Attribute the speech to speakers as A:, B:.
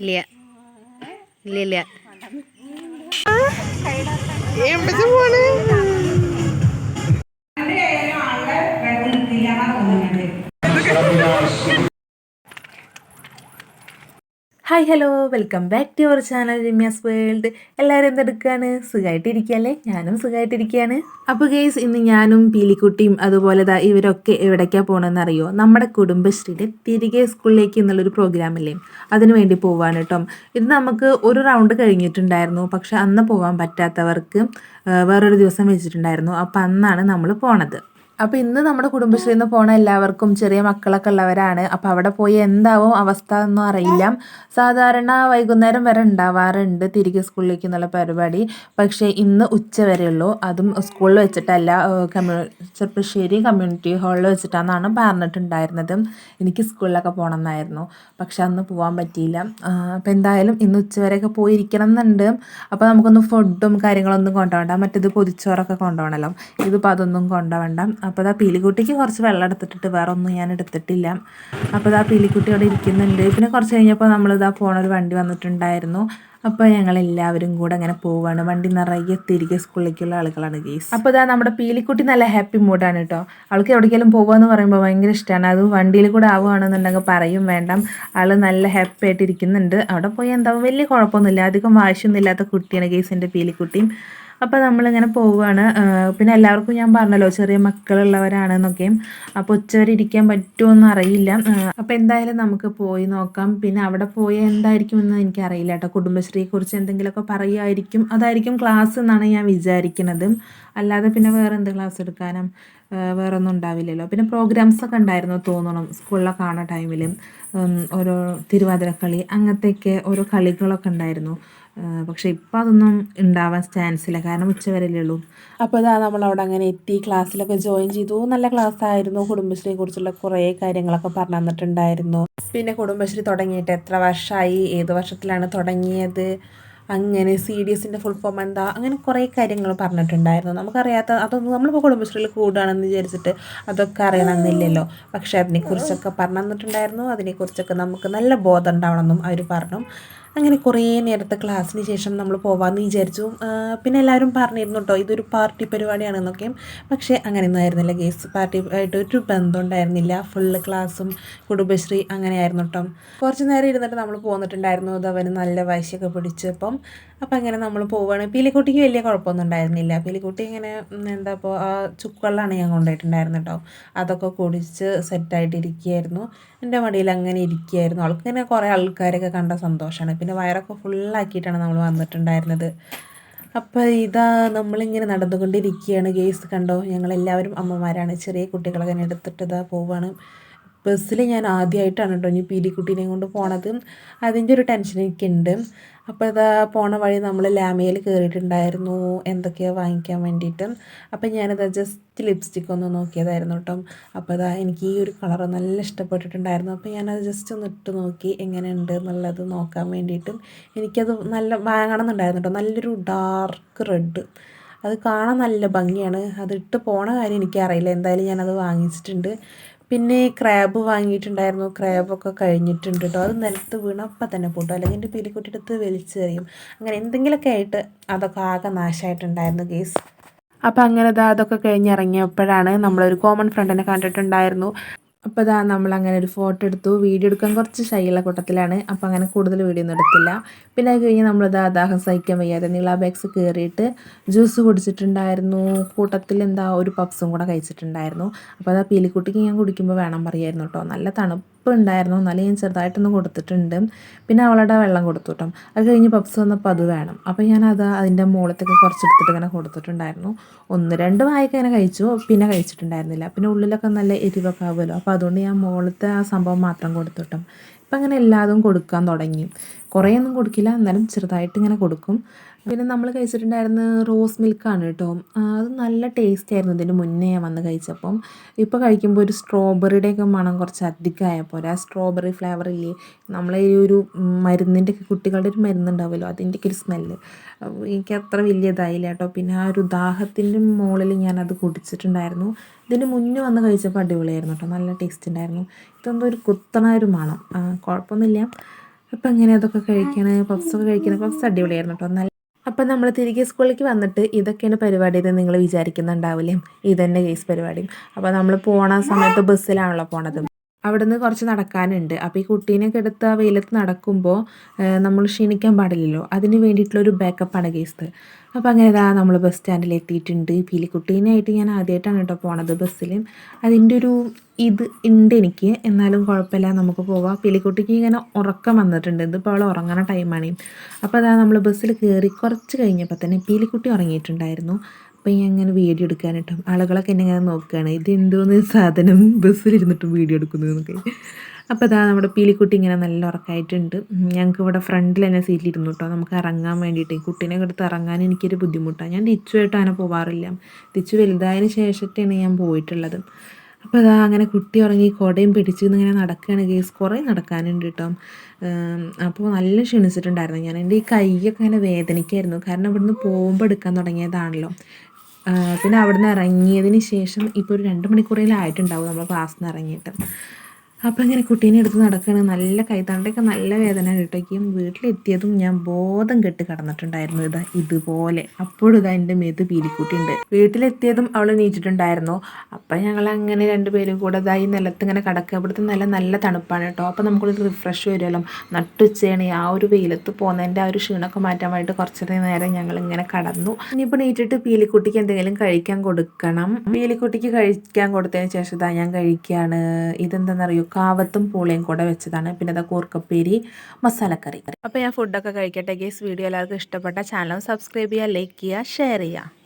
A: ഇല്ല. ഇല്ല ഇല്ല. എവിടെ
B: hi hello welcome back to our channel Ramya's world എല്ലാവരും എന്തെടുക്കുകയാണ് സുഖമായിട്ടിരിക്കുകയല്ലേ ഞാനും സുഖമായിട്ടിരിക്കുകയാണ് അപ്പോൾ ഗെയ്സ് ഇന്ന് ഞാനും പീലിക്കുട്ടിയും അതുപോലെ ദാ ഇവരൊക്കെ എവിടേക്കാണ് പോകണമെന്ന് നമ്മുടെ കുടുംബശ്രീയുടെ തിരികെ സ്കൂളിലേക്ക് എന്നുള്ളൊരു പ്രോഗ്രാമില്ലേ അതിനു വേണ്ടി പോവാണ് കേട്ടോ. ഇത് നമുക്ക് ഒരു റൗണ്ട് കഴിഞ്ഞിട്ടുണ്ടായിരുന്നു. പക്ഷെ അന്ന് പോകാൻ പറ്റാത്തവർക്ക് വേറൊരു ദിവസം വെച്ചിട്ടുണ്ടായിരുന്നു. അപ്പോൾ അന്നാണ് നമ്മൾ പോണത്. അപ്പോൾ ഇന്ന് നമ്മുടെ കുടുംബശ്രീയിൽ നിന്ന് പോണ എല്ലാവർക്കും ചെറിയ മക്കളൊക്കെ ഉള്ളവരാണ്. അപ്പോൾ അവിടെ പോയി എന്താവും അവസ്ഥ എന്നും അറിയില്ല. സാധാരണ വൈകുന്നേരം വരെ ഉണ്ടാവാറുണ്ട് തിരികെ സ്കൂളിലേക്ക് എന്നുള്ള പരിപാടി. പക്ഷേ ഇന്ന് ഉച്ച വരെയുള്ളൂ അതും സ്കൂളിൽ വെച്ചിട്ടല്ല ചെറുപ്പശ്ശേരി കമ്മ്യൂണിറ്റി ഹാളിൽ വെച്ചിട്ടാണെന്നാണ് പറഞ്ഞിട്ടുണ്ടായിരുന്നത്. എനിക്ക് സ്കൂളിലൊക്കെ പോകണം എന്നായിരുന്നു പക്ഷെ അന്ന് പോകാൻ പറ്റിയില്ല. അപ്പോൾ എന്തായാലും ഇന്ന് ഉച്ച ഉച്ചവരെയൊക്കെ പോയിരിക്കണം എന്നുണ്ട് അപ്പോൾ നമുക്കൊന്ന് ഫുഡും കാര്യങ്ങളൊന്നും കൊണ്ടുപോകണ്ട. മറ്റേത് പൊതിച്ചോറൊക്കെ കൊണ്ടുപോകണമല്ലോ ഇതിപ്പോൾ അതൊന്നും കൊണ്ടുപോകണ്ട. അപ്പോൾ ആ പീലിക്കുട്ടിക്ക് കുറച്ച് വെള്ളം എടുത്തിട്ടിട്ട് വേറെ ഒന്നും ഞാൻ എടുത്തിട്ടില്ല. അപ്പോൾ ഇതാ പീലിക്കുട്ടി അവിടെ ഇരിക്കുന്നുണ്ട്. പിന്നെ കുറച്ച് കഴിഞ്ഞപ്പോൾ നമ്മളിതാ പോണ ഒരു വണ്ടി വന്നിട്ടുണ്ടായിരുന്നു. അപ്പോൾ ഞങ്ങൾ എല്ലാവരും കൂടെ അങ്ങനെ പോവുകയാണ് വണ്ടി നിറയെ തിരികെ സ്കൂളിലേക്കുള്ള ആളുകളാണ് ഗീസ് അപ്പോൾ ഇതാ നമ്മുടെ പീലിക്കുട്ടി നല്ല ഹാപ്പി മൂഡാണ് കേട്ടോ അവൾക്ക് എവിടേക്കെങ്കിലും പോകുകയെന്ന് പറയുമ്പോൾ ഭയങ്കര ഇഷ്ടമാണ് അത് വണ്ടിയിൽ കൂടെ ആവുകയാണെന്നുണ്ടെങ്കിൽ പറയും വേണ്ട. ആൾ നല്ല ഹാപ്പി ആയിട്ടിരിക്കുന്നുണ്ട് അവിടെ പോയി എന്താ? വലിയ കുഴപ്പമൊന്നുമില്ല. അധികം വാശിയൊന്നും ഇല്ലാത്ത കുട്ടിയാണ് ഗീസിന്റെ പീലിക്കുട്ടിയും. അപ്പോൾ നമ്മളിങ്ങനെ പോവുകയാണ് പിന്നെ എല്ലാവർക്കും ഞാൻ പറഞ്ഞല്ലോ ചെറിയ മക്കളുള്ളവരാണെന്നൊക്കെയും അപ്പോൾ ഉച്ചവരെ ഇരിക്കാൻ പറ്റുമെന്ന് അറിയില്ല. അപ്പോൾ എന്തായാലും നമുക്ക് പോയി നോക്കാം. പിന്നെ അവിടെ പോയി എന്തായിരിക്കും എന്ന് എനിക്കറിയില്ല കേട്ടോ. കുടുംബശ്രീയെക്കുറിച്ച് എന്തെങ്കിലുമൊക്കെ പറയുമായിരിക്കും. അതായിരിക്കും ക്ലാസ് എന്നാണ് ഞാൻ വിചാരിക്കുന്നത്. അല്ലാതെ പിന്നെ വേറെ എന്ത് ക്ലാസ് എടുക്കാനും വേറെ ഒന്നും ഉണ്ടാവില്ലല്ലോ. പിന്നെ പ്രോഗ്രാംസ് ഒക്കെ ഉണ്ടായിരുന്നു തോന്നണം സ്കൂളിലൊക്കെ കാണുന്ന ടൈമിൽ ഓരോ തിരുവാതിരക്കളി അങ്ങനത്തെയൊക്കെ ഓരോ കളികളൊക്കെ ഉണ്ടായിരുന്നു. പക്ഷേ ഇപ്പം അതൊന്നും ഉണ്ടാവാൻ ചാൻസ് ഇല്ല. കാരണം ഉച്ചവരല്ലേ ഉള്ളൂ. അപ്പോൾ ഇതാ നമ്മൾ അവിടെ അങ്ങനെ എത്തി. ക്ലാസ്സിലൊക്കെ ജോയിൻ ചെയ്തു. നല്ല ക്ലാസ് ആയിരുന്നു. കുടുംബശ്രീയെ കുറിച്ചുള്ള കുറേ കാര്യങ്ങളൊക്കെ പറഞ്ഞു തന്നിട്ടുണ്ടായിരുന്നു. പിന്നെ കുടുംബശ്രീ തുടങ്ങിയിട്ട് എത്ര വർഷമായി ഏത് വർഷത്തിലാണ് തുടങ്ങിയത്? അങ്ങനെ സി ഡി എസിന്റെ ഫുൾ ഫോം എന്താ? അങ്ങനെ കുറേ കാര്യങ്ങൾ പറഞ്ഞിട്ടുണ്ടായിരുന്നു. നമുക്കറിയാത്ത അതൊന്നും നമ്മളിപ്പോൾ കുടുംബശ്രീയിൽ കൂടുകയാണെന്ന് വിചാരിച്ചിട്ട് അതൊക്കെ അറിയണമെന്നില്ലല്ലോ. പക്ഷേ അതിനെക്കുറിച്ചൊക്കെ പറഞ്ഞു തന്നിട്ടുണ്ടായിരുന്നു. അതിനെക്കുറിച്ചൊക്കെ നമുക്ക് നല്ല ബോധം ഉണ്ടാവണമെന്നും അവർ പറഞ്ഞു. അങ്ങനെ കുറേ നേരത്തെ ക്ലാസ്സിന് ശേഷം നമ്മൾ പോവാമെന്ന് വിചാരിച്ചു. പിന്നെ എല്ലാവരും പറഞ്ഞിരുന്നു കേട്ടോ ഇതൊരു പാർട്ടി പരിപാടിയാണെന്നൊക്കെ. പക്ഷേ അങ്ങനെയൊന്നും ആയിരുന്നില്ല ഗേസ് പാർട്ടി ആയിട്ട് ഒരു ബന്ധം ഉണ്ടായിരുന്നില്ല. ഫുള്ള് ക്ലാസ്സും കുടുംബശ്രീ അങ്ങനെയായിരുന്നു കേട്ടോ കുറച്ച് നേരം ഇരുന്നിട്ട് നമ്മൾ പോന്നിട്ടുണ്ടായിരുന്നു. അത് അവന് നല്ല വാശിയൊക്കെ പിടിച്ചപ്പം. അപ്പം അങ്ങനെ നമ്മൾ പോവുകയാണ് പീലിക്കുട്ടിക്ക് വലിയ കുഴപ്പമൊന്നും ഉണ്ടായിരുന്നില്ല. പീലിക്കുട്ടി ഇങ്ങനെ എന്താ ഇപ്പോൾ ആ ചുക്കുകളിലാണ് ഞാൻ കൊണ്ടുപോയിട്ടുണ്ടായിരുന്നു കേട്ടോ അതൊക്കെ കുടിച്ച് സെറ്റായിട്ട് ഇരിക്കുകയായിരുന്നു എന്റെ മടിയിൽ അങ്ങനെ ഇരിക്കുകയായിരുന്നു. അവൾക്ക് ഇങ്ങനെ കുറേ ആൾക്കാരൊക്കെ കണ്ട സന്തോഷമാണ് പിന്നെ വയറൊക്കെ ഫുള്ളാക്കിയിട്ടാണ് നമ്മൾ വന്നിട്ടുണ്ടായിരുന്നത്. അപ്പോൾ ഇതാ നമ്മളിങ്ങനെ നടന്നുകൊണ്ടിരിക്കുകയാണ്. ഗേസ് കണ്ടോ? ഞങ്ങളെല്ലാവരും അമ്മമാരാണ്. ചെറിയ കുട്ടികളൊക്കെ എടുത്തിട്ട് ഇതാ പോവാണ്. ബസ്സിൽ ഞാൻ ആദ്യമായിട്ടാണ് കേട്ടോ ഇനി പീലിക്കുട്ടീനെയും കൊണ്ട് പോണത്. അതിന്റെ ഒരു ടെൻഷൻ എനിക്കുണ്ട്. അപ്പോൾ ഇതാ പോണ വഴി നമ്മൾ ലാമയിൽ കയറിയിട്ടുണ്ടായിരുന്നു എന്തൊക്കെയാണ് വാങ്ങിക്കാൻ വേണ്ടിയിട്ട്. അപ്പോൾ ഞാനിതാ ജസ്റ്റ് ലിപ്സ്റ്റിക് ഒന്ന് നോക്കിയതായിരുന്നു കേട്ടോ. അപ്പോൾ ഇതാ എനിക്ക് ഈ ഒരു കളർ നല്ല ഇഷ്ടപ്പെട്ടിട്ടുണ്ടായിരുന്നു. അപ്പോൾ ഞാനത് ജസ്റ്റ് ഒന്ന് ഇട്ട് നോക്കി എങ്ങനെയുണ്ട് എന്നുള്ളത് നോക്കാൻ വേണ്ടിയിട്ടും എനിക്കത് നല്ല വാങ്ങണം എന്നുണ്ടായിരുന്നു കേട്ടോ. നല്ലൊരു ഡാർക്ക് റെഡ് അത് കാണാൻ നല്ല ഭംഗിയാണ്. അത് ഇട്ട് പോണ കാര്യം എനിക്കറിയില്ല. എന്തായാലും ഞാനത് വാങ്ങിച്ചിട്ടുണ്ട്. പിന്നെ ക്രാബ് വാങ്ങിയിട്ടുണ്ടായിരുന്നു. ക്രാബൊക്കെ കഴിഞ്ഞിട്ടുണ്ട് കേട്ടോ അത് നിലത്ത് വീണപ്പം തന്നെ പൊട്ടും. അല്ലെങ്കിൽ എന്റെ പീലിക്കുട്ടിയെടുത്ത് വലിച്ചെറിയും അങ്ങനെ എന്തെങ്കിലുമൊക്കെ ആയിട്ട് അതൊക്കെ ആകെ നാശമായിട്ടുണ്ടായിരുന്നു കേസ് അപ്പോൾ അങ്ങനെ ദാ അതൊക്കെ കഴിഞ്ഞിറങ്ങിയപ്പോഴാണ് നമ്മളൊരു കോമൺ ഫ്രണ്ടിനെ കണ്ടിട്ടുണ്ടായിരുന്നു. അപ്പോൾ ഇതാ നമ്മൾ അങ്ങനെ ഒരു ഫോട്ടോ എടുത്തു. വീഡിയോ എടുക്കാൻ കുറച്ച് ശൈല കൂട്ടത്തിലാണ്. അപ്പോൾ അങ്ങനെ കൂടുതൽ വീഡിയോ ഒന്നും എടുത്തില്ല. പിന്നെ അത് കഴിഞ്ഞ് നമ്മളിതാ ദാഹം സഹിക്കാൻ വയ്യാതെ നീള ബാഗ്സ് കയറിയിട്ട് ജ്യൂസ് കുടിച്ചിട്ടുണ്ടായിരുന്നു. കൂട്ടത്തിൽ എന്താ ഒരു പപ്സും കൂടെ കഴിച്ചിട്ടുണ്ടായിരുന്നു. അപ്പോൾ അതാ പീലിക്കുട്ടിക്ക് ഞാൻ കുടിക്കുമ്പോൾ വേണം പറയായിരുന്നു കേട്ടോ നല്ല തണുപ്പ് ഉണ്ടായിരുന്നു. എന്നാലും ഞാൻ ചെറുതായിട്ടൊന്ന് കൊടുത്തിട്ടുണ്ട്. പിന്നെ അവളുടെ വെള്ളം കൊടുത്തു കേട്ടോ അത് കഴിഞ്ഞ് പപ്സ് വന്നപ്പോൾ അത് വേണം. അപ്പോൾ ഞാൻ അത് അതിന്റെ കുറച്ച് കുറച്ചെടുത്തിട്ട് ഇങ്ങനെ കൊടുത്തിട്ടുണ്ടായിരുന്നു. ഒന്ന് രണ്ട് വായൊക്കെ ഇങ്ങനെ കഴിച്ചു. പിന്നെ കഴിച്ചിട്ടുണ്ടായിരുന്നില്ല. പിന്നെ ഉള്ളിലൊക്കെ നല്ല എരിവൊക്കെ ആവുമല്ലോ. അപ്പോൾ അതുകൊണ്ട് ഞാൻ മുകളിലത്തെ ആ സംഭവം മാത്രം കൊടുത്തു കേട്ടോ ഇപ്പം അങ്ങനെ എല്ലാതും കൊടുക്കാൻ തുടങ്ങി. കുറേയൊന്നും കൊടുക്കില്ല. എന്നാലും ചെറുതായിട്ട് ഇങ്ങനെ കൊടുക്കും. പിന്നെ നമ്മൾ കഴിച്ചിട്ടുണ്ടായിരുന്ന റോസ് മിൽക്കാണ് കേട്ടോ. അത് നല്ല ടേസ്റ്റ് ആയിരുന്നു. ഇതിന് മുന്നേ വന്ന് കഴിച്ചപ്പം. ഇപ്പോൾ കഴിക്കുമ്പോൾ ഒരു സ്ട്രോബെറിയുടെയൊക്കെ മണം കുറച്ച് അധികമായപ്പോൾ ആ സ്ട്രോബെറി ഫ്ലേവർ ഇല്ലേ? നമ്മളെ ഈ ഒരു മരുന്നിന്റെ കുട്ടികളുടെ ഒരു മരുന്നുണ്ടാവുമല്ലോ? അതിന്റെയൊക്കെ ഒരു സ്മെല്ല് എനിക്ക് അത്ര വലിയ ഇതായില്ല കേട്ടോ. പിന്നെ ആ ഒരു ദാഹത്തിന്റെ മുകളിൽ ഞാനത് കുടിച്ചിട്ടുണ്ടായിരുന്നു. ഇതിന് മുന്നേ വന്ന് കഴിച്ചപ്പോൾ അടിപൊളിയായിരുന്നു കേട്ടോ. നല്ല ടേസ്റ്റ് ഉണ്ടായിരുന്നു. ഇതെന്തോ ഒരു കുത്തണ ഒരു മണം. കുഴപ്പമൊന്നുമില്ല. അപ്പം എങ്ങനെ അതൊക്കെ കഴിക്കണേ? പപ്സൊക്കെ കഴിക്കണേ? പപ്സ് അടിപൊളിയായിരുന്നു കേട്ടോ. നല്ല അപ്പം നമ്മൾ തിരികെ സ്കൂളിലേക്ക് വന്നിട്ട് ഇതൊക്കെയാണ് പരിപാടി എന്ന് നിങ്ങൾ വിചാരിക്കുന്നുണ്ടാവില്ലേ? ഇതന്നെ കേസ് പരിപാടി. അപ്പോൾ നമ്മൾ പോണ സമയത്ത് ബസ്സിലാണല്ലോ പോണത്. അവിടുന്ന് കുറച്ച് നടക്കാനുണ്ട്. അപ്പോൾ ഈ കുട്ടീനെയൊക്കെ എടുത്ത് ആ വെയിലത്ത് നടക്കുമ്പോൾ നമ്മൾ ക്ഷീണിക്കാൻ പാടില്ലല്ലോ. അതിന് വേണ്ടിയിട്ടുള്ളൊരു ബാക്കപ്പാണ് കേസ്. അപ്പോൾ അങ്ങനെ ഇതാ നമ്മൾ ബസ് സ്റ്റാൻഡിൽ എത്തിയിട്ടുണ്ട്. പീലിക്കുട്ടീനായിട്ട് ഞാൻ ആദ്യമായിട്ടാണ് കേട്ടോ പോണത് ബസ്സിൽ അതിന്റെ ഒരു ഇത് ഉണ്ട് എനിക്ക്. എന്നാലും കുഴപ്പമില്ല നമുക്ക് പോവാം. പീലിക്കുട്ടിക്ക് ഇങ്ങനെ ഉറക്കം വന്നിട്ടുണ്ട്. ഇതിപ്പോൾ അവൾ ഉറങ്ങണ ടൈമാണ് അപ്പോൾ അതാ നമ്മൾ ബസ്സിൽ കയറി കുറച്ച് കഴിഞ്ഞപ്പോൾ തന്നെ പീലിക്കുട്ടി ഉറങ്ങിയിട്ടുണ്ടായിരുന്നു. അപ്പോൾ ഞാൻ ഇങ്ങനെ വീഡിയോ എടുക്കാനിട്ടും ആളുകളൊക്കെ എന്നെ ഇങ്ങനെ നോക്കുകയാണ് ഇത് എന്തോന്ന് സാധനം ബസ്സിലിരുന്നിട്ടും വീഡിയോ എടുക്കുന്നു എന്നൊക്കെ. അപ്പോൾ അതാ നമ്മുടെ പീലിക്കുട്ടി ഇങ്ങനെ നല്ല ഉറക്കമായിട്ടുണ്ട് ഞങ്ങൾക്ക് ഇവിടെ ഫ്രണ്ടിൽ തന്നെ സീറ്റിലിരുന്നു കേട്ടോ. നമുക്ക് ഇറങ്ങാൻ വേണ്ടിയിട്ട്. കുട്ടീനെ എടുത്ത് ഇറങ്ങാൻ എനിക്കൊരു ബുദ്ധിമുട്ടാണ് ഞാൻ തിച്ചുമായിട്ട് അങ്ങനെ പോവാറില്ല. തിച്ചു വലുതായതിന് ശേഷത്തെയാണ് ഞാൻ പോയിട്ടുള്ളത്. അപ്പോൾ അതാ അങ്ങനെ കുട്ടി ഉറങ്ങി കുടയും പിടിച്ച് ഇങ്ങനെ നടക്കുകയാണ് കേസ് കുറേ നടക്കാനുണ്ട് കേട്ടോ. അപ്പോൾ നല്ല ക്ഷീണിച്ചിട്ടുണ്ടായിരുന്നു ഞാൻ. എന്റെ ഈ കൈയൊക്കെ അങ്ങനെ വേദനിക്കായിരുന്നു. കാരണം ഇവിടുന്ന് പോകുമ്പോൾ എടുക്കാൻ തുടങ്ങിയതാണല്ലോ. പിന്നെ അവിടുന്ന് ഇറങ്ങിയതിന് ശേഷം ഇപ്പോൾ ഒരു രണ്ട് ആയിട്ടുണ്ടാവും നമ്മൾ ക്ലാസ്സിൽ നിന്ന് ഇറങ്ങിയിട്ട്. അപ്പോൾ ഇങ്ങനെ കുട്ടീനെ എടുത്ത് നടക്കുകയാണ് നല്ല കൈത്തണ്ടയൊക്കെ നല്ല വേദന കിട്ടിയും വീട്ടിലെത്തിയതും ഞാൻ ബോധം കെട്ട് കടന്നിട്ടുണ്ടായിരുന്നു ഇതാ ഇതുപോലെ. അപ്പോഴും ഇതാ എന്റെ മേത്ത് പീലിക്കുട്ടിയുണ്ട്. വീട്ടിലെത്തിയതും അവൾ നീച്ചിട്ടുണ്ടായിരുന്നു. അപ്പം ഞങ്ങൾ അങ്ങനെ രണ്ടുപേരും കൂടെ ഇതായി നിലത്ത് ഇങ്ങനെ കിടക്കുക. ഇവിടുത്തെ നല്ല നല്ല തണുപ്പാണ് കേട്ടോ. അപ്പോൾ നമുക്കൊരു റിഫ്രഷ് വരുമല്ലോ. നട്ടുച്ചയാണ് ആ ഒരു വെയിലത്ത് പോകുന്നതിന്റെ ആ ഒരു ക്ഷീണമൊക്കെ മാറ്റാൻ വേണ്ടി കുറച്ച് നേരം ഞങ്ങൾ ഇങ്ങനെ കടന്നു. ഇനിയിപ്പോൾ നീറ്റിട്ട് പീലിക്കുട്ടിക്ക് എന്തെങ്കിലും കഴിക്കാൻ കൊടുക്കണം. പീലിക്കുട്ടിക്ക് കഴിക്കാൻ കൊടുത്തതിന് ശേഷം ഇതാ ഞാൻ കഴിക്കുകയാണ്. ഇതെന്താണെന്നറിയോ കാവത്തും പൂളയും കൂടെ വെച്ചതാണ്. പിന്നെ അതാ കൂർക്കപ്പേരി മസാലക്കറി. അപ്പോൾ ഞാൻ ഫുഡൊക്കെ കഴിക്കട്ടെ ഗേസ് വീഡിയോ എല്ലാവർക്കും ഇഷ്ടപ്പെട്ട ചാനൽ സബ്സ്ക്രൈബ് ചെയ്യുക ലൈക്ക് ചെയ്യുക ഷെയർ ചെയ്യുക.